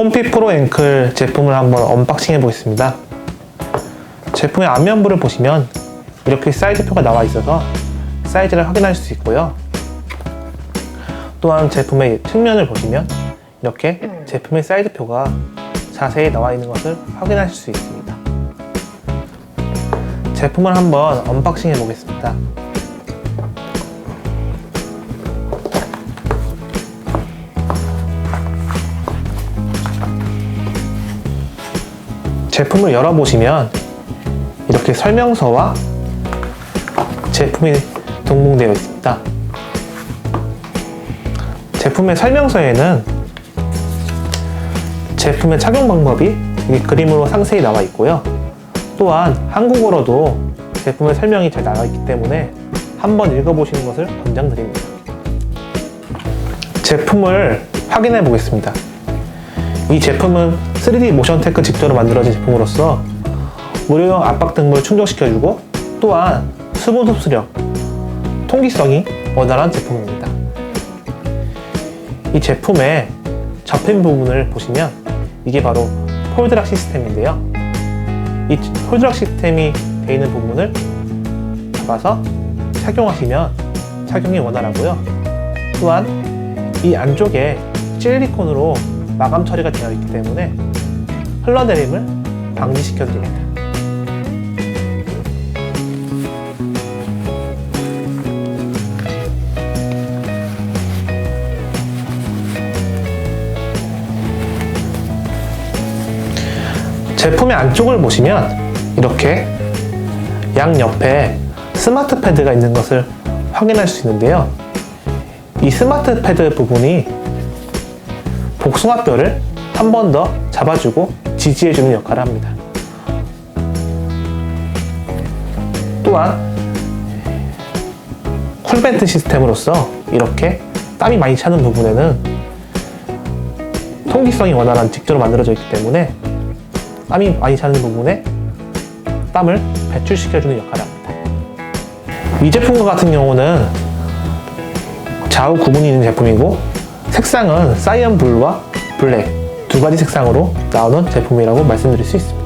폼피 프로 앵클 제품을 한번 언박싱 해 보겠습니다. 제품의 앞면부를 보시면 이렇게 사이즈표가 나와 있어서 사이즈를 확인할 수 있고요. 또한 제품의 측면을 보시면 이렇게 제품의 사이즈표가 자세히 나와 있는 것을 확인하실 수 있습니다. 제품을 한번 언박싱 해 보겠습니다. 제품을 열어보시면 이렇게 설명서와 제품이 동봉되어 있습니다. 제품의 설명서에는 제품의 착용 방법이 이 그림으로 상세히 나와 있고요. 또한 한국어로도 제품의 설명이 잘 나와 있기 때문에 한번 읽어보시는 것을 권장드립니다. 제품을 확인해 보겠습니다. 이 제품은 3D 모션 테크 직조로 만들어진 제품으로서 무료용 압박 등물을 충족시켜주고 또한 수분 흡수력, 통기성이 원활한 제품입니다. 이 제품의 접힌 부분을 보시면 이게 바로 폴드락 시스템인데요. 이 폴드락 시스템이 되어 있는 부분을 잡아서 착용하시면 착용이 원활하고요. 또한 이 안쪽에 실리콘으로 마감 처리가 되어 있기 때문에 흘러내림을 방지시켜 드립니다. 제품의 안쪽을 보시면 이렇게 양 옆에 스마트 패드가 있는 것을 확인할 수 있는데요. 이 스마트 패드 부분이 복숭아뼈를 한 번 더 잡아주고 지지해주는 역할을 합니다. 또한 쿨벤트 시스템으로서 이렇게 땀이 많이 차는 부분에는 통기성이 원활한 직조로 만들어져 있기 때문에 땀이 많이 차는 부분에 땀을 배출시켜주는 역할을 합니다. 이 제품과 같은 경우는 좌우 구분이 있는 제품이고 색상은 사이언 블루와 블랙 두 가지 색상으로 나오는 제품이라고 말씀드릴 수 있습니다.